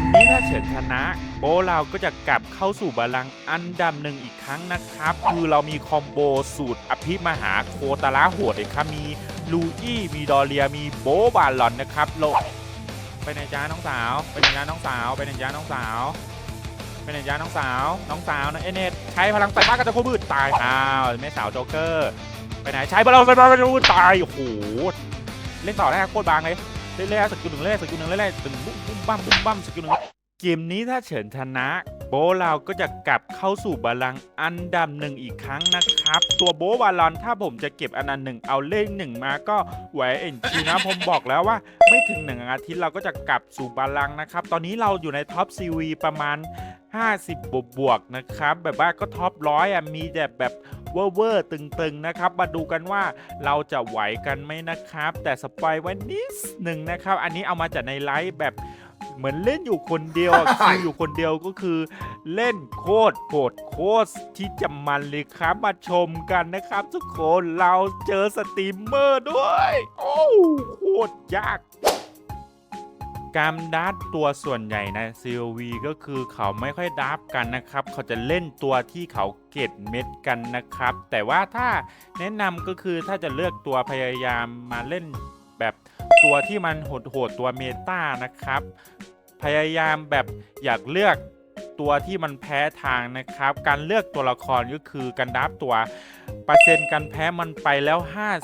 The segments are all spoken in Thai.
มนี้ถ้าเฉินชนะ โบเราก็จะกลับเข้าสู่บาลังก์อันดับหนึ่งอีกครั้งนะครับ คือเรามีคอมโบสูตรอภิมหาโคตาระโหดเลยครับมีลูอี้มีดอเรียมีโบบาลอนนะครับโลไปไหนจ้าน้องสาว ไปไหนจ้าน้องสาว ไปไหนจ้าน้องสาวไปไหนจ้าน้องสาว น้องสาวนะเอเนตใช้พลังไฟฟ้ากระจะโคบืดตายอ้าวแม่สาวโจ๊กเกอร์ ไปไหนใช้พลังไฟฟ้ากระจะโคบืดตายโอ้โหเล่นต่อได้โคตรบางเลย เล่นๆสกิลหนึ่งเล่นสกิลหนึ่งเล่นๆตึงบุ้มบุ้มบั้มบุ้มบั้มสกิลหนึ่งเกมนี้ถ้าเฉินชนะ โบเราก็จะกลับเข้าสู่บาลังอันดับหนึ่งอีกครั้งนะครับ ตัวโบบาลอนถ้าผมจะเก็บอันดับหนึ่งเอาเลขหนึ่งมาก็ไหวเอ็นจีนะผมบอกแล้วว่า ไม่ถึงหนึ่งอาทิตย์เราก็จะกลับสู่บาลังนะครับ ตอนนี้เราอยู่ในท็อปซีวีประมาณ 50 บวกบวกๆนะครับ แบบว่าก็ท็อปร้อยอะมีแต่แบบเวอร์เวอร์ตึงๆนะครับ มาดูกันว่าเราจะไหวกันไหมนะครับ แต่สปอยไว้นิดหนึ่งนะครับ อันนี้เอามาจากในไลฟ์แบบเหมือนเล่นอยู่คนเดียวอะคิวอยู่คนเดียวก็คือเล่นโคตรโหดโคตรที่จะมันเลยครับมาชมกันนะครับ ทุกคนเราเจอสตรีมเมอร์ด้วย โอ้โคตรยาก การดับตัวส่วนใหญ่ใน COV ก็คือเขาไม่ค่อยดับกันนะครับ เขาจะเล่นตัวที่เขาเก็ดเม็ดกันนะครับ แต่ว่าถ้าแนะนำก็คือถ้าจะเลือกตัวพยายามมาเล่นแบบตัวที่มันโหดๆตัวเมตานะครับ พยายามแบบอยากเลือก ตัวที่มันแพ้ทางนะครับ การเลือกตัวละครก็คือการดับตัวเปอร์เซ็นต์การแพ้มันไปแล้ว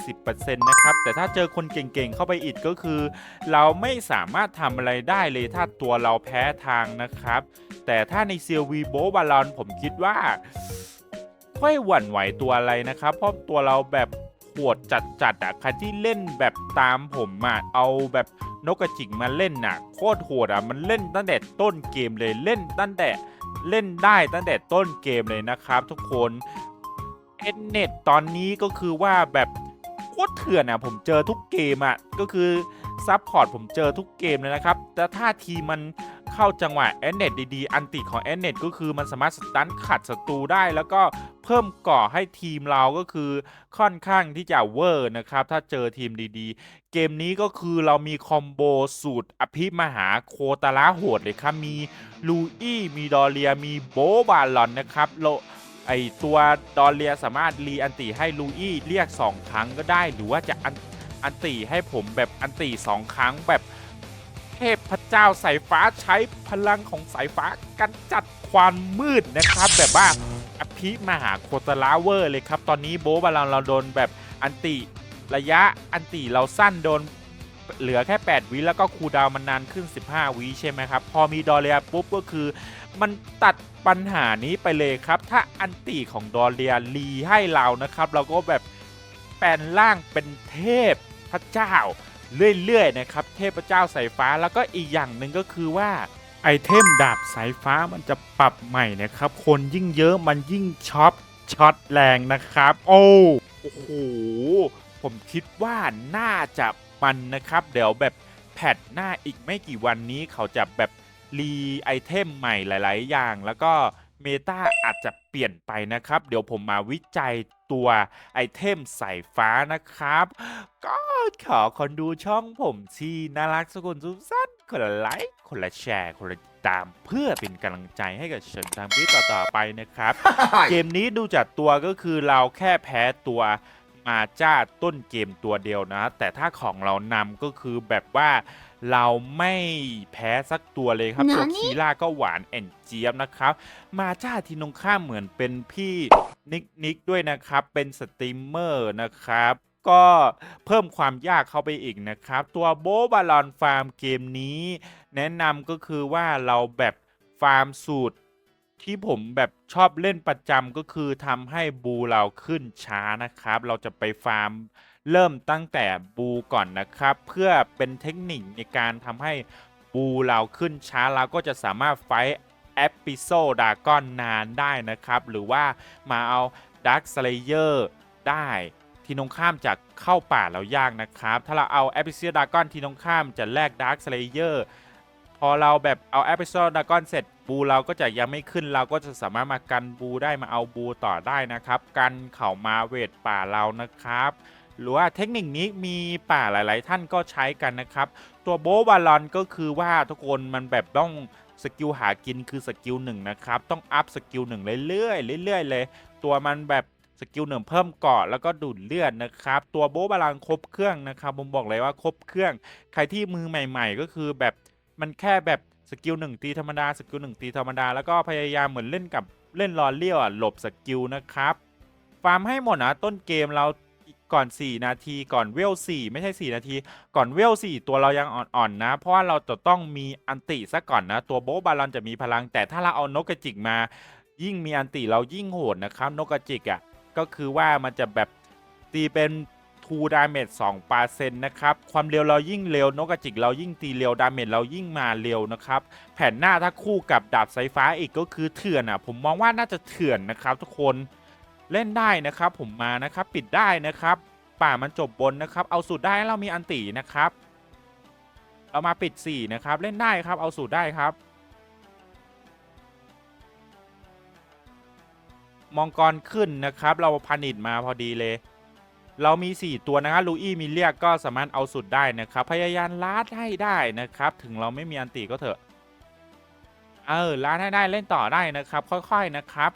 50%นะครับ แต่ถ้าเจอคนเก่งๆเข้าไปอีกก็คือ เราไม่สามารถทำอะไรได้เลยถ้าตัวเราแพ้ทางนะครับ แต่ถ้าในเซียวีโบบาลอนผมคิดว่า ค่อยหวั่นไหวตัวอะไรนะครับ เพราะตัวเราแบบ โหดจัดๆอะใครที่เล่นแบบตามผมอะเอาแบบนกกระจิกมาเล่นน่ะโคตรโหดอะมันเล่นตั้งแต่ต้นเกมเลยเล่นตั้งแต่เล่นได้ตั้งแต่ต้นเกมเลยนะครับ ทุกคนเอ็นเน็ตตอนนี้ก็คือว่าแบบโคตรเถื่อนอะผมเจอทุกเกมอะก็คือซับพอร์ตผมเจอทุกเกมเลยนะครับ แต่ถ้าทีมมันเข้าจังหวะแอนเน็ตดีๆ อันติของแอนเน็ตก็คือมันสามารถสตันขัดศัตรูได้ แล้วก็ เพิ่มก่อให้ทีมเราก็คือค่อนข้างที่จะเวอร์นะครับ ถ้าเจอทีมดีๆ เกมนี้ก็คือเรามีคอมโบสูตรอภิมหาโคตาระโหดเลยครับ มีลูอี้มีดอเรียมีโบบาลอนนะครับโลไอตัวดอเรียสามารถรีอันติให้ลูอี้เรียก 2 ครั้งก็ได้ หรือว่าจะอันอันติให้ผมแบบอันติ2ครั้งแบบเทพเจ้าสายฟ้าใช้พลังของสายฟ้ากันจัดความมืดนะครับแบบว่า อภิมหาโคตรลาเวอร์เลยครับ ตอนนี้โบบาลอนเราโดนแบบอันติระยะอันติเราสั้นโดนเหลือแค่ 8 วิแล้วก็คูดาวมันนานขึ้น 15 วิใช่ไหมครับ พอมีดอเรียปุ๊บก็คือ มันตัดปัญหานี้ไปเลยครับ ถ้าอันติของดอเรียรีให้เรานะครับ เราก็แบบแปลงร่างเป็นเทพพระเจ้าเรื่อยๆนะครับ เทพเจ้าสายฟ้าแล้วก็อีกอย่างหนึ่งก็คือว่า ไอเทมดาบสายฟ้ามันจะปรับใหม่นะครับ คนยิ่งเยอะมันยิ่งช็อปช็อตแรงนะครับ โอ้โหผมคิดว่าน่าจะมันนะครับ เดี๋ยวแบบแพทหน้าอีกไม่กี่วันนี้เขาจะแบบรีไอเทมใหม่หลาย ๆ อย่าง แล้วก็เมตาอาจจะเปลี่ยนไปนะครับ เดี๋ยวผมมาวิจัยตัวไอเทมสายฟ้านะครับ ก็ขอคนดูช่องผมที่น่ารักสกุลสุขสั้น คนละไลค์คนละแชร์ คนละติดตามเพื่อเป็นกำลังใจให้กับเฉินทางพี่ต่อๆไปนะครับ เกมนี้ดูจากตัวก็คือเราแค่แพ้ตัวมาจ้าต้นเกมตัวเดียวนะ แต่ถ้าของเรานำก็คือแบบว่าเราไม่แพ้สักตัวเลยครับตัวนานิคีล่าก็หวานแอนเจี๊ยบนะครับ มาจ้าทีนงข้ามเหมือนเป็นพี่นิกนิกด้วยนะครับ เป็นสตรีมเมอร์นะครับ ก็เพิ่มความยากเข้าไปอีกนะครับ ตัวโบบาลอนฟาร์มเกมนี้ แนะนำก็คือว่าเราแบบฟาร์มสูตรที่ผมแบบชอบเล่นประจำก็คือทำให้บูเราขึ้นช้านะครับ เราจะไปฟาร์มเริ่มตั้งแต่บูก่อนนะครับ เพื่อเป็นเทคนิคในการทำให้บูเราขึ้นช้าเราก็จะสามารถไฟแอปิโซดากอนนานได้นะครับ หรือว่ามาเอาดักสเลเยอร์ได้ ทีนงข้ามจะเข้าป่าแล้วยากนะครับ ถ้าเราเอาแอป i ิโซดากอนทีนงข้ามจะแลกดักสเลเยอร์พอเราแบบเอาแอป i ิโซดากอนเสร็จบูเราก็จะยังไม่ขึ้นเราก็จะสามารถมากันบูได้มาเอาบูต่อได้นะครับ กันเข่ามาเวทป่าเรานะครับหรือว่าเทคนิคนี้มีป่าหลาย ๆ ท่านก็ใช้กันนะครับ ตัวโบบาลอนก็คือว่าทุกคนมันแบบต้องสกิลหากินคือสกิลหนึ่งนะครับ ต้องอัพสกิลหนึ่งเรื่อยๆเรื่อย ๆ เลย ตัวมันแบบ สกิลหนึ่งเพิ่มเกาะแล้วก็ดูดเลือดนะครับ ตัวโบบาลอนครบเครื่องนะครับผมบอกเลยว่าครบเครื่อง ใครที่มือใหม่ ๆ ก็คือแบบมันแค่แบบสกิลหนึ่งตีธรรมดาสกิลหนึ่งตีธรรมดาแล้วก็พยายามเหมือนเล่นกับเล่นรอเลี้ยวหลบสกิลนะครับฟาร์มให้หมดนะต้นเกมเราก่อน 4 นาทีก่อนเวล 4 ไม่ใช่ 4 นาที ก่อนเวล 4 ตัวเรายังอ่อนๆนะ เพราะว่าเราจะต้องมีอันติซะก่อนนะ ตัวโบบาลอนจะมีพลัง แต่ถ้าเราเอานกกระจิกมา ยิ่งมีอันติเรายิ่งโหดนะครับนกกระจิกอะ่ะ ก็คือว่ามันจะแบบตีเป็น2 damage 2%นะครับ ความเร็วเรายิ่งเร็วนกกระจิกเรายิ่งตีเร็วดาเมจเรายิ่งมาเร็วนะครับ แผ่นหน้าถ้าคู่กับดาบสายฟ้าอีกก็คือเถื่อนอะ ผมมองว่าน่าจะเถื่อนนะครับ ทุกคนเล่นได้นะครับ ผมมานะครับปิดได้นะครับ ป่ามันจบบนนะครับ เอาสูตรได้เรามีอันตีนะครับเรามาปิด4นะครับเล่นได้ครับเอาสูตรได้ครับ มองกรขึ้นนะครับ เราพันิดมาพอดีเลย เรามี 4 ตัวนะครับลูอี้มีเรียกก็สามารถเอาสุดได้นะครับ พยายามลาดให้ได้นะครับ ถึงเราไม่มีอันติก็เถอะ เออลาดให้ได้เล่นต่อได้นะครับ ค่อยๆนะครับ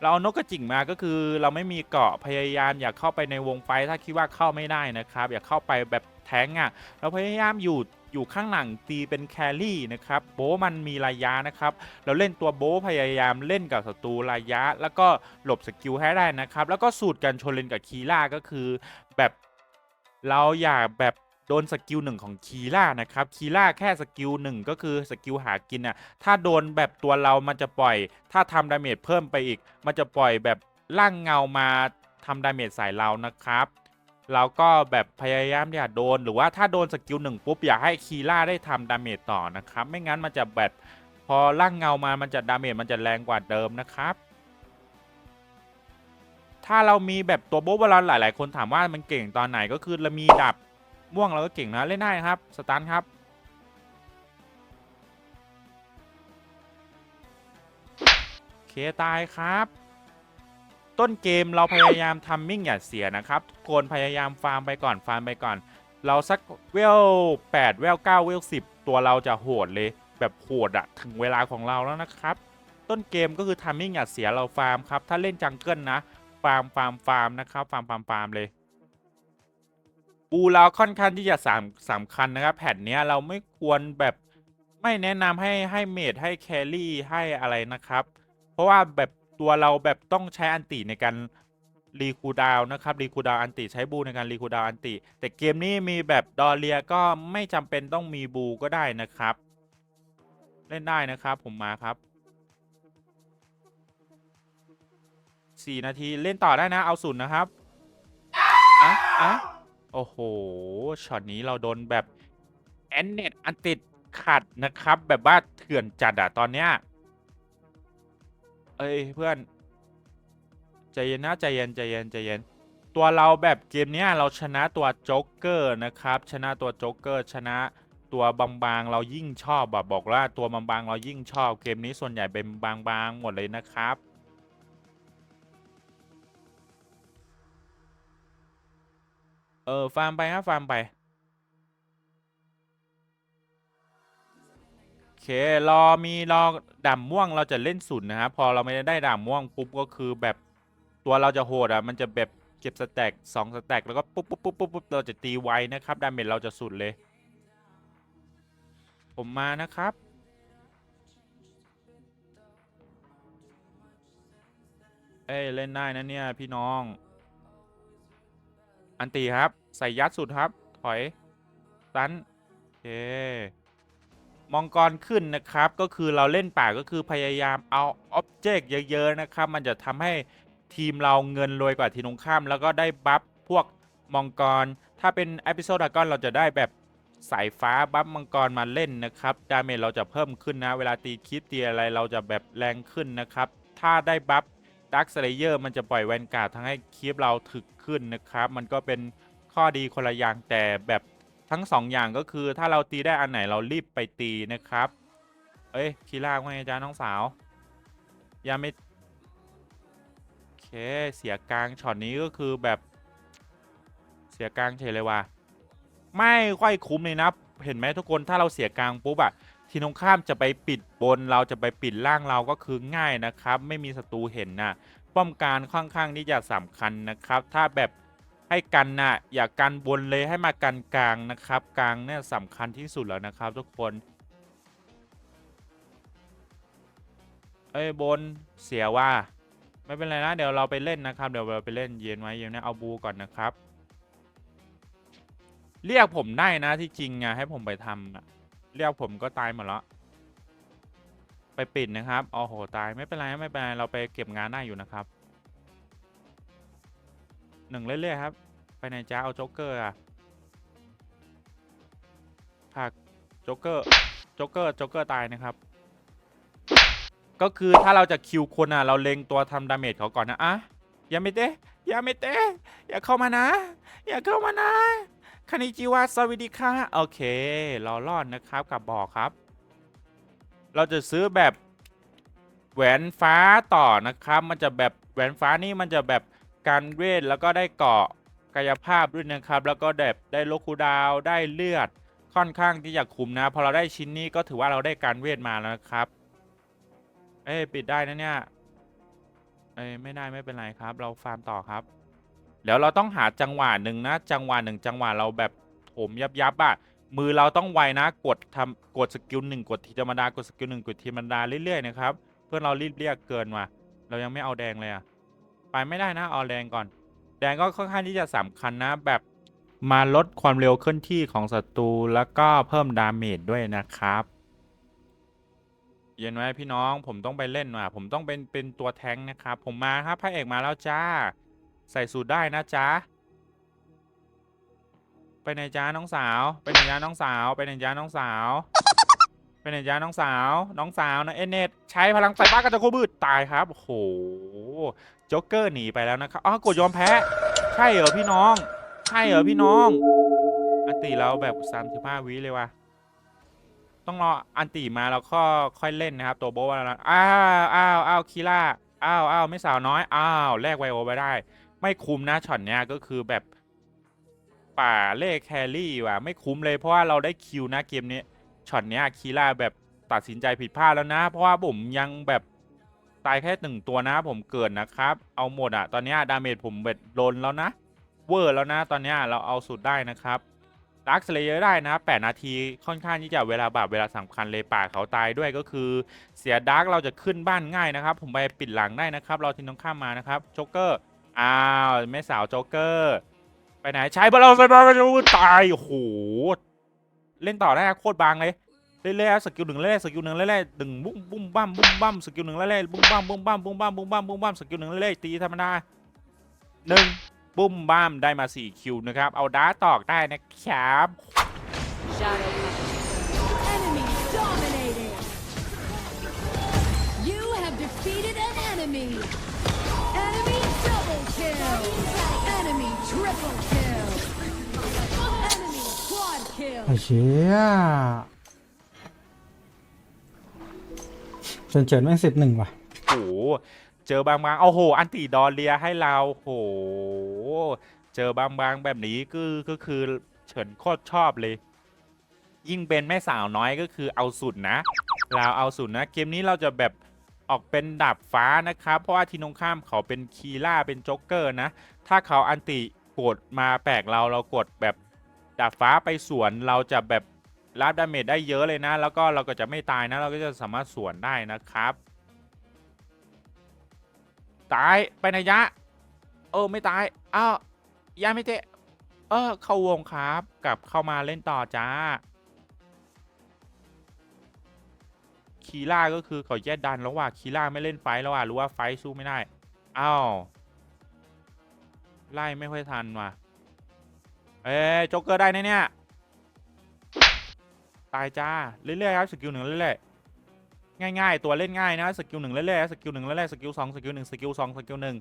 เราเอานกกระจิ่งมาก็คือเราไม่มีเกาะพยายามอย่าเข้าไปในวงไฟถ้าคิดว่าเข้าไม่ได้นะครับ อย่าเข้าไปแบบแทงอะ เราพยายามอยู่อยู่ข้างหลังตีเป็นแครี่นะครับโบมันมีระยะนะครับ เราเล่นตัวโบพยายามเล่นกับศัตรูระยะ แล้วก็หลบสกิลให้ได้นะครับ แล้วก็สูตรการชนเลนกับคีล่าก็คือแบบเราอย่าแบบโดนสกิลหนึ่งของคีล่านะครับคีล่าแค่สกิลหนึ่งก็คือสกิลหากินอะถ้าโดนแบบตัวเรามันจะปล่อย ถ้าทำดาเมจเพิ่มไปอีก มันจะปล่อยแบบร่างเงามาทำดาเมจใส่เรานะครับ เราก็แบบพยายามอย่าโดน หรือว่าถ้าโดนสกิลหนึ่งปุ๊บ อย่าให้คีล่าได้ทำดาเมจต่อนะครับ ไม่งั้นมันจะแบบพอร่างเงามามันจะดาเมจมันจะแรงกว่าเดิมนะครับ ถ้าเรามีแบบตัวโบบอลอนหลาย ๆ คนถามว่ามันเก่งตอนไหนก็คือเรามีดับม่วงเราก็เก่งนะเล่นได้ครับสตันครับโอเคตายครับ ต้นเกมเราพยายามทำมิ่งอย่าเสียนะครับทุกคนพยายามฟาร์มไปก่อนฟาร์มไปก่อน เราสักเวล8เวล9เวล10 ตัวเราจะโหดเลย แบบโหดอะถึงเวลาของเราแล้วนะครับ ต้นเกมก็คือทำมิ่งอย่าเสียเราฟาร์มครับ ถ้าเล่นจังเกิลนะ ฟาร์มฟาร์มฟาร์มนะครับฟาร์มฟาร์มฟาร์มเลยปูเราค่อนข้างที่จะสามสำคัญนะครับ แผ่นนี้เราไม่ควรแบบไม่แนะนำให้ให้เมดให้แครี่ให้อะไรนะครับ เพราะว่าแบบ ตัวเราแบบต้องใช้อันติในการรีคูดาวนะครับรีคูดาวอันติใช้บูในการรีคูดาวอันติ แต่เกมนี้มีแบบดอเรียก็ไม่จำเป็นต้องมีบูก็ได้นะครับ เล่นได้นะครับผมมาครับสี่นาทีเล่นต่อได้นะเอาศูนย์นะครับอะอะโอ้โหช็อตนี้เราโดนแบบแอนเน็ตอันติดขัดนะครับ แบบว่าเถื่อนจัดอะตอนเนี้ย เอ้ยเพื่อนใจเย็นนะใจเย็นใจเย็นใจเย็น ตัวเราแบบเกมเนี้ยเราชนะตัวโจ๊กเกอร์นะครับ ชนะตัวโจ๊กเกอร์ชนะตัวบางๆเรายิ่งชอบแบบบอกว่าตัวบางๆเรายิ่งชอบเกมนี้ส่วนใหญ่เป็นบางๆหมดเลยนะครับเออฟาร์มไปครับฟาร์มไป เครอมีรอดำม่วงเราจะเล่นศูนย์นะครับพอเราไม่ได้ดำม่วงปุ๊บก็คือแบบตัวเราจะโหดอะมันจะแบบเก็บสแต็กสองสแต็กแล้วก็ปุ๊บปุ๊บปุ๊บปุ๊บปุ๊บเราจะตีไวนะครับดาเมจเราจะสุดเลย ผมมานะครับเอ้ยเล่นได้นะเนี่ยพี่น้อง อันตีครับ ใส่ยัดสุดครับ ถอยตัน โอเค มองกรขึ้นนะครับก็คือเราเล่นป่าก็คือพยายามเอาอ็อบเจกต์เยอะๆนะครับมันจะทำให้ทีมเราเงินรวยกว่าทีมตรงข้าม แล้วก็ได้บัฟพวกมองกร ถ้าเป็นเอพิโซดากอนเราจะได้แบบสายฟ้าบัฟมังกรมาเล่นนะครับดาเมจเราจะเพิ่มขึ้นนะ เวลาตีคิดตีอะไรเราจะแบบแรงขึ้นนะครับ ถ้าได้บัฟดักสเลเยอร์มันจะปล่อยแวนการ์ดทั้งให้คีปเราถึกขึ้นนะครับ มันก็เป็นข้อดีคนละอย่างแต่แบบ ทั้งสองอย่างก็คือถ้าเราตีได้อันไหนเรารีบไปตีนะครับ เอ้ยคีล่าว่าไงจ้าน้องสาวยังไม่โอเคเสียกลางช็อตนี้ก็คือแบบ เสียกลางเฉยเลยว่ะไม่ค่อยคุ้มเลยนะเห็นไหมทุกคนถ้าเราเสียกลางปุ๊บอะทีตรงข้ามจะไปปิดบนเราจะไปปิดล่างเราก็คือง่ายนะครับ ไม่มีศัตรูเห็นนะป้อมการค่อนข้างที่จะสำคัญนะครับ ถ้าแบบ ให้กันนะอย่ากันบนเลยให้มากันกลางนะครับ กลางเนี่ยสำคัญที่สุดแล้วนะครับ ทุกคนเอ้ยบนเสียว่า ไม่เป็นไรนะเดี๋ยวเราไปเล่นนะครับเดี๋ยวเราไปเล่นเย็นไว้เย็นนะเอาบูก่อนนะครับ เรียกผมได้นะที่จริงอะให้ผมไปทำอะเรียกผมก็ตายหมดแล้วไปปิดนะครับโอ้โหตายไม่เป็นไรไม่เป็นไรเราไปเก็บงานได้อยู่นะครับ หนึ่งเรื่อยๆครับ ไปไหนจ้าเอาโจ๊กเกอร์อะผักโจ๊กเกอร์โจ๊กเกอร์โจ๊กเกอร์ตายนะครับ ก็คือถ้าเราจะคิวคนอะ เราเล็งตัวทำดาเมจเขาก่อนนะอะอย่าไม่เตะอย่าไม่เตะอย่าเข้ามานะ อย่าเข้ามานะคานิจิวะสวัสดีค่ะโอเครอรอดนะครับกับบอกครับ เราจะซื้อแบบแหวนฟ้าต่อนะครับ มันจะแบบแหวนฟ้านี่มันจะแบบ การเวทแล้วก็ได้เกาะกายภาพด้วยนะครับ แล้วก็แบบได้โลคูดาวได้เลือดค่อนข้างที่จะคุ้มนะพอเราได้ชิ้นนี้ก็ถือว่าเราได้การเวทมาแล้วนะครับ เอ้ปิดได้นะเนี่ยเอ้ไม่ได้ไม่เป็นไรครับ เราฟาร์มต่อครับเดี๋ยวเราต้องหาจังหวะหนึ่งนะ จังหวะหนึ่งจังหวะเราแบบโถมยับยับอะมือเราต้องไวนะกดทำกดสกิลหนึ่งกดทีธรรมดากดสกิลหนึ่งกดทีธรรมดาเรื่อยๆนะครับ เพื่อนเรารีบเรียกเกินว่ะเรายังไม่เอาแดงเลยอะ ไปไม่ได้นะเอาแดงก่อน แดงก็ค่อนข้างที่จะสำคัญนะ แบบมาลดความเร็วเคลื่อนที่ของศัตรูแล้วก็เพิ่มดาเมจด้วยนะครับ เย็นไว้พี่น้องผมต้องไปเล่นว่ะผมต้องเป็นเป็นตัวแท้งนะครับ ผมมาครับพระเอกมาแล้วจ้า ใส่สูตรได้นะจ๊ะไปไหนจ้าน้องสาว ไปไหนจ้าน้องสาวไปไหนจ้าน้องสาวไปไหนจ้าน้องสาว น้องสาวนะเอเนตใช้พลังไฟฟ้ากระจะโคบืดตายครับโอ้โห โจ๊กเกอร์หนีไปแล้วนะครับอ๋อกดยอมแพ้ ใช่เหรอพี่น้อง ใช่เหรอพี่น้อง อันตีเราแบบ 35 วิเลยว่ะ ต้องรออันตีมาแล้วก็ค่อยเล่นนะครับตัวโบว์แล้วอ้าวอ้าวอ้าวคีล่า อ้าวอ้าวไม่สาวน้อย อ้าวแลกไวโอไปได้ ไม่คุ้มนะช็อตเนี้ยก็คือแบบ ป่าเล่แครี่ว่ะ ไม่คุ้มเลยเพราะว่าเราได้คิวนะเกมนี้ ช็อตเนี้ยคีล่าแบบตัดสินใจผิดพลาดแล้วนะ เพราะว่าผมยังแบบ ตายแค่หนึ่งตัวนะผมเกิดนะครับ เอาหมดอะตอนนี้ดาเมจผมเบ็ดลนแล้วนะ เวอร์แล้วนะตอนนี้เราเอาสุดได้นะครับดาร์คสเลเยอร์ได้นะ8นาทีค่อนข้างที่จะเวลาบาปเวลาสำคัญเลยป่าเขาตายด้วยก็คือ เสียดาร์กเราจะขึ้นบ้านง่ายนะครับ ผมไปปิดหลังได้นะครับเราทิ้งน้องข้ามมานะครับโจ๊กเกอร์อ้าวแม่สาวโจ๊กเกอร์ ไปไหนใช้บอลเราใส่บอลตายโอ้โหเล่นต่อได้โคตรบางเลย เรื่อยๆสกิลหนึ่งเรื่อยๆสกิลหนึ่งเรื่อยๆดึงบุ้มบุ้มบั้มบุ้มบั้มสกิลหนึ่งเรื่อยๆบุ้มบั้มบุ้มบั้มบุ้มบั้มบุ้มบั้มบุ้มบั้มสกิลหนึ่งเรื่อยๆตีธรรมดาหนึ่งบุ้มบั้มได้มา4คิวนะครับ เอาดาร์กตอกได้นะครับ Shadow Enemy dominated! You have defeated an enemy! Enemy double kill! Enemy triple kill! Enemy quad kill! ไอ้เชี่ย นเฉินแม่งสิบหนึ่งว่ะโอ้โห เจอบางบางๆโอ้โหอันติดอเรียให้เราโอ้โหเจอบางบางๆแบบนี้ก็ก็คือเฉินโคตรชอบเลย ยิ่งเป็นแม่สาวน้อยก็คือเอาสุดนะ เราเอาสุดนะ เกมนี้เราจะแบบออกเป็นดาบฟ้านะครับ เพราะว่าทีนงข้ามเขาเป็นคีล่าเป็นโจ๊กเกอร์นะ ถ้าเขาอันติกดมาแปลกเราเรากดแบบดาบฟ้าไปสวนเราจะแบบ รับดาเมจได้เยอะเลยนะ แล้วก็เราก็จะไม่ตายนะ เราก็จะสามารถสวนได้นะครับ ตายไปไหนยะ เออไม่ตายอ้าวยาไม่เตะเออเข้าวงครับกลับเข้ามาเล่นต่อจ้าคีล่าก็คือเขาแยกดันแล้วว่าคีล่าไม่เล่นไฟแล้วว่ารู้ว่าไฟสู้ไม่ได้อ้าวไล่ไม่ค่อยทันว่ะเอ้โจ๊กเกอร์ได้นะเนี่ย ตายจ้าเรื่อยๆครับสกิลหนึ่งเรื่อยๆง่ายๆตัวเล่นง่ายนะสกิลหนึ่งเรื่อยๆสกิลหนึ่งเรื่อยๆสกิลสองสกิลหนึ่งสกิลสองสกิลหนึ่ง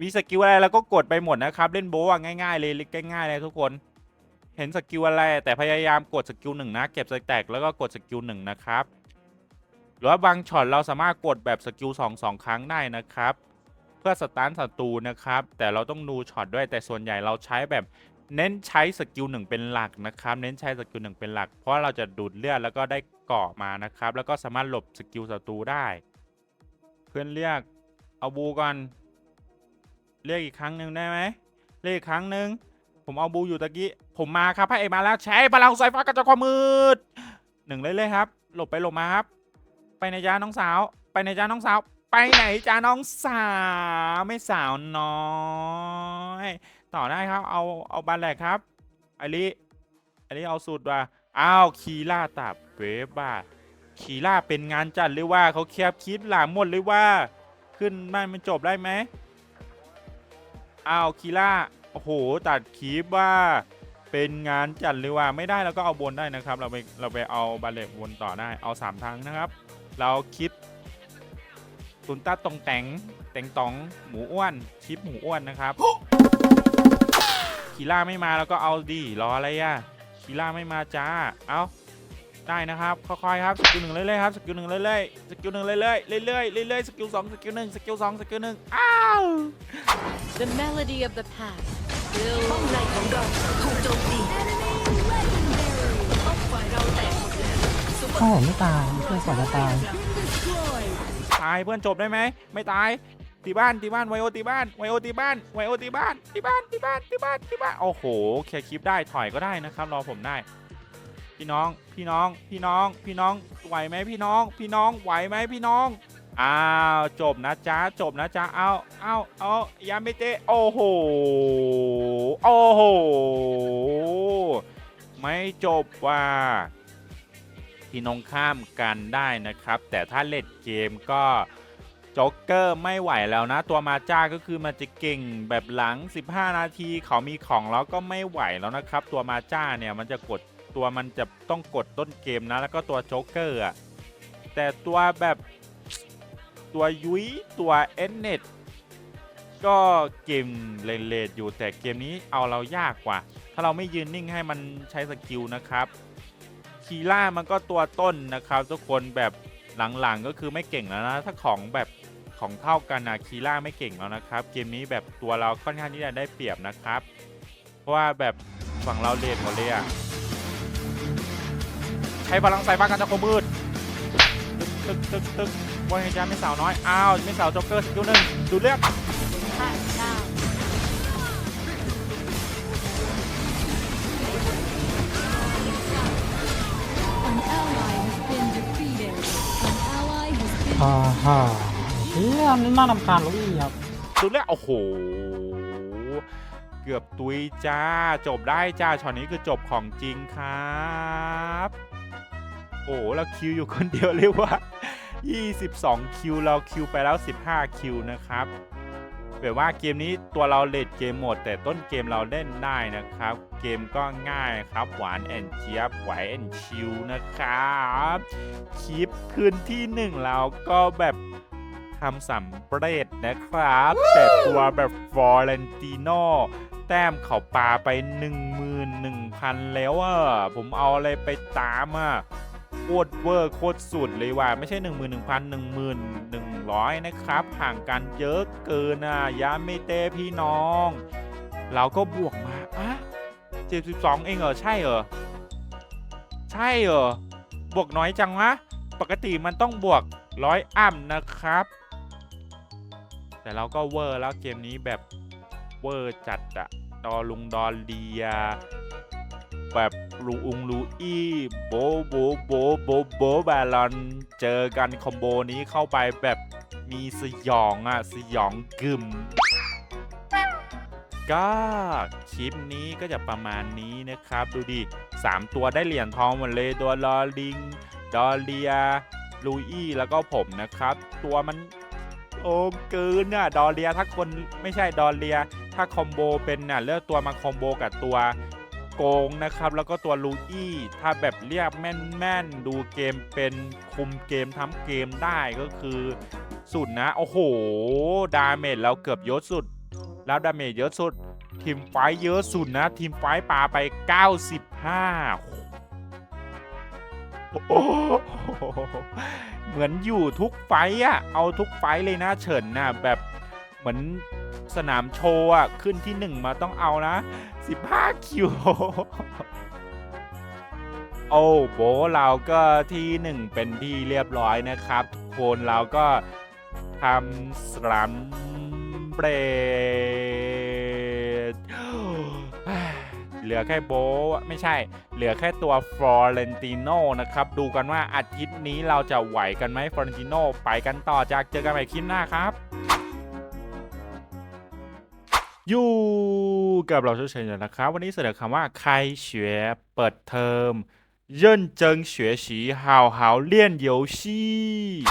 มีสกิลอะไรแล้วก็กดไปหมดนะครับเล่นโบว์อะง่ายๆเลยเล่นง่ายๆเลยทุกคนเห็นสกิลอะไรแต่พยายามกดสกิลหนึ่งนะเก็บสแต็กแล้วก็กดสกิลหนึ่งนะครับหรือว่าบางช็อตเราสามารถกดแบบสกิลสองสองครั้งได้นะครับ เพื่อสตาร์ทศัตรูนะครับ แต่เราต้องดูช็อตด้วยแต่ส่วนใหญ่เราใช้แบบ เน้นใช้สกิลหนึ่งเป็นหลักนะครับ เน้นใช้สกิลหนึ่งเป็นหลัก เพราะเราจะดูดเลือดแล้วก็ได้เกาะมานะครับ แล้วก็สามารถหลบสกิลศัตรูได้ เพื่อนเรียกเอาบูก่อนเรียกอีกครั้งหนึ่งได้ไหมเรียกอีกครั้งหนึ่งผมเอาบูอยู่ตะกี้ผมมาครับพระเอกมาแล้วใช้พลังสายฟ้ากระจายความมืดหนึ่งเลยเลยๆครับ หลบไปหลบมาครับ ไปในจ้าน้องสาว ไปในจ้าน้องสาว ไปไหนจ้าน้องสาวไม่สาวน้อย ต่อได้ครับ เอาเอาบันแหลกครับไอริไอริเอาสุดว่ะอ้าวคีล่าตับเวฟบ้าคีล่าเป็นงานจัดเลยว่าเขาแคบคิดหลังหมดเลยว่า ขึ้นบ้านมันจบได้ไหมอ้าวคีล่าโอ้โหตัดคลิปว่าเป็นงานจัดเลยว่าไม่ได้เราก็เอาบนได้นะครับ เราไปเราไปเอาบัลเลตบนต่อได้เอาสามทางนะครับ เราคลิปตุนต้าตรงแต่งแต่งตองหมูอ้วนคิปหมูอ้วนนะครับ คีล่าไม่มาแล้วก็เอาดีรออะไรอะคีล่าไม่มาจ้า เอาได้นะครับค่อยๆครับสกิลหนึ่งเรื่อยๆครับสกิลหนึ่งเรื่อยๆสกิลหนึ่งเรื่อยๆเรื่อยๆเรื่อยๆสกิลสองสกิลหนึ่งสกิลสองสกิลหนึ่งอ้าว The melody of the past will ป้องในของเราถูกโจมตี Enemy legendary. ฝ่ายเราแตกหมดแล้วโอ้โหไม่ตายเพื่อนก่อนจะตาย Been destroyed. ตายเพื่อนจบได้ไหมไม่ตาย ตีบ้านตีบ้านไวโอตีบ้านไวโอตีบ้านไวโอตีบ้านตีบ้านตีบ้านตีบ้านตีบ้านโอ้โหเคลียร์คลิปได้ถอยก็ได้นะครับรอผมได้พี่น้อง พี่น้อง พี่น้อง พี่น้อง ไหวไหมพี่น้อง พี่น้อง ไหวไหมพี่น้อง อ้าว จบนะจ๊ะ จบนะจ๊ะ เอาเอาเอายาเมเตะ โอ้โห โอ้โห ไม่จบว่าพี่น้องข้ามกันได้นะครับ แต่ถ้าเล่นเกมก็ โจ๊กเกอร์ไม่ไหวแล้วนะ ตัวมาจ้าก็คือมันจะเก่งแบบหลัง 15 นาทีเขามีของแล้วก็ไม่ไหวแล้วนะครับ ตัวมาจ้าเนี่ยมันจะกดตัวมันจะต้องกดต้นเกมนะ แล้วก็ตัวโจ๊กเกอร์อะแต่ตัวแบบตัวยุ้ยตัวเอ็นเน็ตก็เกมเลดๆอยู่แต่เกมนี้เอาเรายากกว่า ถ้าเราไม่ยืนนิ่งให้มันใช้สกิลนะครับคีล่ามันก็ตัวต้นนะครับ ทุกคนแบบหลังๆก็คือไม่เก่งแล้วนะ ถ้าของแบบ ของเท่ากันนะคีล่าไม่เก่งแล้วนะครับ เกมนี้แบบตัวเราค่อนข้างที่จะได้เปรียบนะครับ เพราะว่าแบบฝั่งเราเลนหมดเลยอะใช้พลังไฟฟ้ากันตะโคมมืดตึกตึกตึกตึกว่าไงจ๊ะไม่สาวน้อยอ้าวไม่สาวจ็อกเกอร์สกิลหนึ่งดูดเลือดข้าเจ้า An ally has been defeated. An ally has been ฮ่าฮ่า เฮียอันี่น่ารำคาญลุยครับดูดเลือดโอ้โห เกือบตุยจ้า จบได้จ้าช็อตนี้คือจบของจริงครับ โอ้เราคิวอยู่คนเดียวเรียกว่า 22 คิว เราคิวไปแล้ว 15 คิวนะครับแบบว่าเกมนี้ตัวเราเลดเกมหมด แต่ต้นเกมเราเล่นได้นะครับ เกมก็ง่ายครับหวานแอนเจี๊ยบไหวแอนชิวนะครับคลิปคืนที่หนึ่งเราก็แบบ ทำสำเร็จนะครับ แต่ตัวแบบฟอร์เรนติโนแต้มเขาปาไป 11,000 แล้วอะ ผมเอาอะไรไปตามอะโคตรเวอร์โคตรสุดเลยว่ะไม่ใช่ 1 1 0 0 0 1100 นะครับ ห่างกันเยอะเกินอะยาไม่เต้พี่น้อง เราก็บวกมาอะ72 เองเหรอ ใช่เหรอ ใช่เหรอ บวกน้อยจังวะ ปกติมันต้องบวกร้อยอ่ำนะครับ แต่เราก็เวอร์แล้วเกมนี้แบบเวอร์จัดอะดอลุงดอเลีย แบบลูอุงลูอี้โบโบโบโบโบบาลอนเจอกันคอมโบนี้เข้าไปแบบมีสยองอะสยองกึมก็คลิปนี้ก็จะประมาณนี้นะครับ ดูดิ 3 ตัวได้เหรียญทองหมดเลยตัวลอลิง ดอเลีย ลูอี้แล้วก็ผมนะครับ ตัวมัน โอมเกินอะดอเลียถ้าคนไม่ใช่ดอเลีย ถ้าคอมโบเป็นน่ะเลือกตัวมาคอมโบกับตัวโกงนะครับ แล้วก็ตัวลูอี้ถ้าแบบเรียกแม่นๆ ดูเกมเป็นคุมเกมทำเกมได้ก็คือสุดนะ โอ้โห ดาเมจเราเกือบเยอะสุด แล้วดาเมจเยอะสุด ทีมไฟเยอะสุดนะ ทีมไฟท์ปาไป 95โอ้โห เหมือนอยู่ทุกไฟอะเอาทุกไฟเลยนะเฉินนะแบบเหมือนสนามโชว์อะขึ้นที่หนึ่งมาต้องเอานะ15คิวโอ้โบเราก็ที่หนึ่งเป็นที่เรียบร้อยนะครับ ทุกคนเราก็ทำสลัมเบร เหลือแค่โบทไม่ใช่ เหลือแค่ตัวฟลอเรนติโนนะครับ ดูกันว่าอาทิตย์นี้เราจะไหวกันไหมฟลอเรนติโนไปกันต่อจากเจอกันใหม่คลิปหน้าครับ อยู่กับเราเฉยๆนะครับ วันนี้เสนอคำว่าใครเฉวยเปิดเทอม认真学习好好练游戏